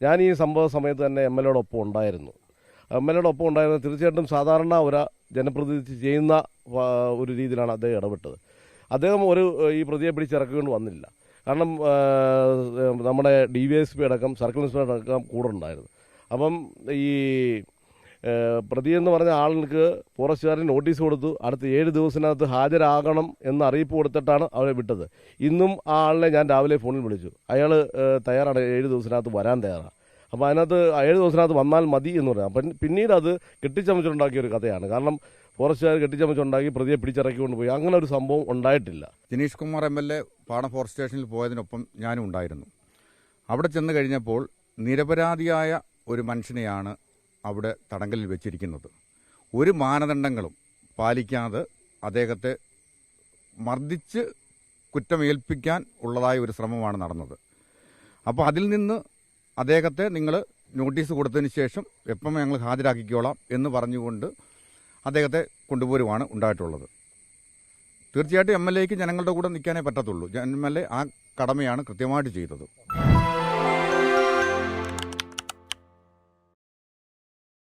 ഞാൻ ഈ സംഭവ സമയത്ത് തന്നെ എം എൽ എയോടൊപ്പം ഉണ്ടായിരുന്നു. എം എൽ എയുടെ ഒപ്പം ഉണ്ടായിരുന്ന തീർച്ചയായിട്ടും സാധാരണ ഒരു ജനപ്രതിനിധി ചെയ്യുന്ന ഒരു രീതിയിലാണ് അദ്ദേഹം ഇടപെട്ടത്. അദ്ദേഹം ഒരു ഈ പ്രതിയെ പിടിച്ചിറക്കുകൊണ്ട് വന്നില്ല. കാരണം നമ്മുടെ ഡി വി എസ് പി അടക്കം സർക്കിൾ ഇൻസ്പെക്ടർ അടക്കം കൂടെ ഉണ്ടായിരുന്നു. അപ്പം ഈ ഏഹ് പ്രതി എന്ന് പറഞ്ഞ ആൾക്ക് ഫോറസ്റ്റുകാരൻ നോട്ടീസ് കൊടുത്തു. അടുത്ത ഏഴ് ദിവസത്തിനകത്ത് ഹാജരാകണം എന്ന് അറിയിപ്പ് കൊടുത്തിട്ടാണ് അവരെ വിട്ടത്. ഇന്നും ആ ആളിനെ ഞാൻ രാവിലെ ഫോണിൽ വിളിച്ചു. അയാൾ തയ്യാറാണ്. ഏഴ് ദിവസത്തിനകത്ത് വരാൻ തയ്യാറാണ് അപ്പോൾ അതിനകത്ത് ഏഴ് ദിവസത്തിനകത്ത് വന്നാൽ മതി എന്ന് പറയാം. അപ്പം പിന്നീട് അത് കെട്ടിച്ചമച്ചുണ്ടാക്കിയ ഒരു കഥയാണ്. കാരണം ഫോറസ്റ്റുകാർ കെട്ടിച്ചമച്ചുണ്ടാക്കി പ്രതിയെ പിടിച്ചിറക്കി കൊണ്ടുപോയി അങ്ങനെ ഒരു സംഭവം ഉണ്ടായിട്ടില്ല. Janeesh Kumar M L A Padam forest സ്റ്റേഷനിൽ പോയതിനൊപ്പം ഞാനും ഉണ്ടായിരുന്നു. അവിടെ ചെന്ന് കഴിഞ്ഞപ്പോൾ നിരപരാധിയായ ഒരു മനുഷ്യനെയാണ് അവിടെ തടങ്കലിൽ വെച്ചിരിക്കുന്നത്. ഒരു മാനദണ്ഡങ്ങളും പാലിക്കാതെ അദ്ദേഹത്തെ മർദ്ദിച്ച് കുറ്റമേൽപ്പിക്കാൻ ഉള്ളതായ ഒരു ശ്രമമാണ് നടന്നത്. അപ്പോൾ അതിൽ നിന്ന് അദ്ദേഹത്തെ നിങ്ങൾ നോട്ടീസ് കൊടുത്തതിന് ശേഷം എപ്പം ഞങ്ങൾ ഹാജരാക്കിക്കോളാം എന്ന് പറഞ്ഞുകൊണ്ട് അദ്ദേഹത്തെ കൊണ്ടുപോരുവാണ് ഉണ്ടായിട്ടുള്ളത്. തീർച്ചയായിട്ടും എം എൽ എക്ക് ജനങ്ങളുടെ കൂടെ നിൽക്കാനേ പറ്റത്തുള്ളൂ. എം എൽ എ ആ കടമയാണ് കൃത്യമായിട്ട് ചെയ്തത്.